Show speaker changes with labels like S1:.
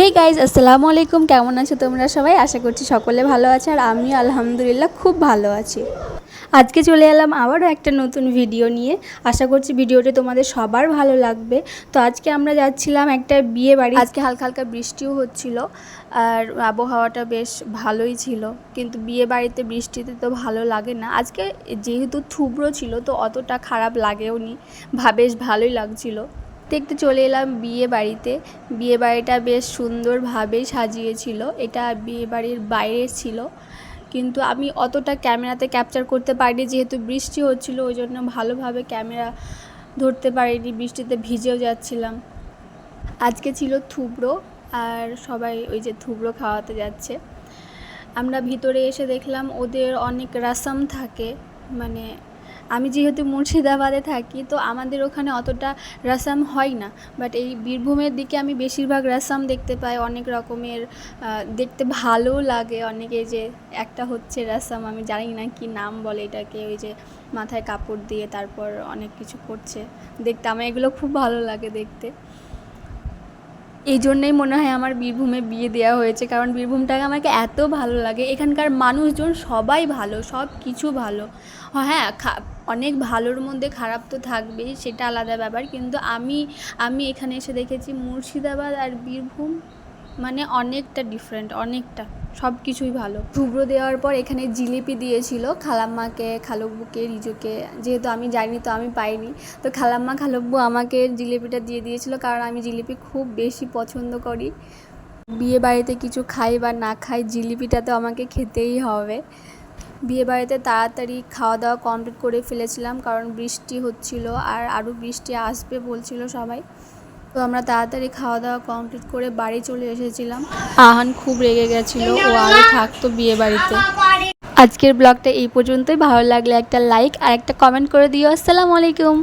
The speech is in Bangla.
S1: হে গাইজ আসসালামু আলাইকুম। কেমন আছো তোমরা সবাই? আশা করছি সকলে ভালো আছে আর আমি আলহামদুলিল্লাহ খুব ভালো আছি। আজকে চলে এলাম আবারও একটা নতুন ভিডিও নিয়ে। আশা করছি ভিডিওটি তোমাদের সবার ভালো লাগবে। তো আজকে আমরা যাচ্ছিলাম একটা বিয়ে বাড়ি। আজকে হালকা হালকা বৃষ্টিও হচ্ছিল আর আবহাওয়াটা বেশ ভালোই ছিল। কিন্তু বিয়ে বাড়িতে বৃষ্টিতে তো ভালো লাগে না। আজকে যেহেতু থুবড়ো ছিল, তো অতটা খারাপ লাগেও নি বেশ ভালোই লাগছিল। দেখতে চলে এলাম বিয়ে বাড়িতে। বিয়ে বাড়িটা বেশ সুন্দরভাবেই সাজিয়েছিল। এটা বিয়ে বাড়ির বাইরে ছিল। কিন্তু আমি অতটা ক্যামেরাতে ক্যাপচার করতে পারিনি, যেহেতু বৃষ্টি হচ্ছিল ওই জন্য ভালোভাবে ক্যামেরা ধরতে পারিনি, বৃষ্টিতে ভিজেও যাচ্ছিলাম। আজকে ছিল থুবড়ো, আর সবাই ওই যে থুবড়ো খাওয়াতে যাচ্ছে। আমরা ভিতরে এসে দেখলাম ওদের অনেক রাসাম থাকে মানে আমি যেহেতু মুর্শিদাবাদে থাকি, তো আমাদের ওখানে অতটা রাসাম হয় না। বাট এই বীরভূমের দিকে আমি বেশিরভাগ রাসাম দেখতে পাই, অনেক রকমের দেখতে ভালো লাগে। অনেকে যে একটা হচ্ছে রাসাম, আমি জানি না কি নাম বলে এটাকে, ওই যে মাথায় কাপড় দিয়ে তারপর অনেক কিছু করছে। দেখতে আমার এগুলো খুব ভালো লাগে দেখতে। এই জন্যই মনে হয় আমার বীরভূমে বিয়ে দেওয়া হয়েছে, কারণ বীরভূমটাকে আমাকে এত ভালো লাগে। এখানকার মানুষজন সবাই ভালো, সব কিছু ভালো। হ্যাঁ অনেক ভালোর মধ্যে খারাপ তো থাকবেই সেটা আলাদা ব্যাপার। কিন্তু আমি আমি এখানে এসে দেখেছি মুর্শিদাবাদ আর বীরভূম মানে অনেকটা ডিফারেন্ট অনেকটা। সব কিছুই ভালো। ধুবড়ো দেওয়ার পর এখানে জিলিপি দিয়েছিল, খালাম্মাকে, খালব্বুকে, রিজুকে। যেহেতু আমি জানি তো আমি পাইনি। তো খালাম্মা, খালব্বু আমাকে জিলিপিটা দিয়ে দিয়েছিল কারণ আমি জিলিপি খুব বেশি পছন্দ করি। বিয়ে বাড়িতে কিছু খাই বা না খাই জিলিপিটা তো আমাকে খেতেই হবে। বিয়ে বাড়িতে তাড়াতাড়ি খাওয়া দাওয়া কমপ্লিট করে ফেলেছিলাম কারণ বৃষ্টি হচ্ছিল আর আরও বৃষ্টি আসবে বলছিল সবাই। তো আমরা তাড়াতাড়ি খাওয়া দাওয়া কমপ্লিট করে বাড়ি চলে এসেছিলাম। আহান খুব রেগে গেছিল, ও আরও থাকতো বিয়ে বাড়িতে। আজকের ব্লগটা এই পর্যন্তই, ভালো লাগলে একটা লাইক আর একটা কমেন্ট করে দিও। আসসালামু আলাইকুম।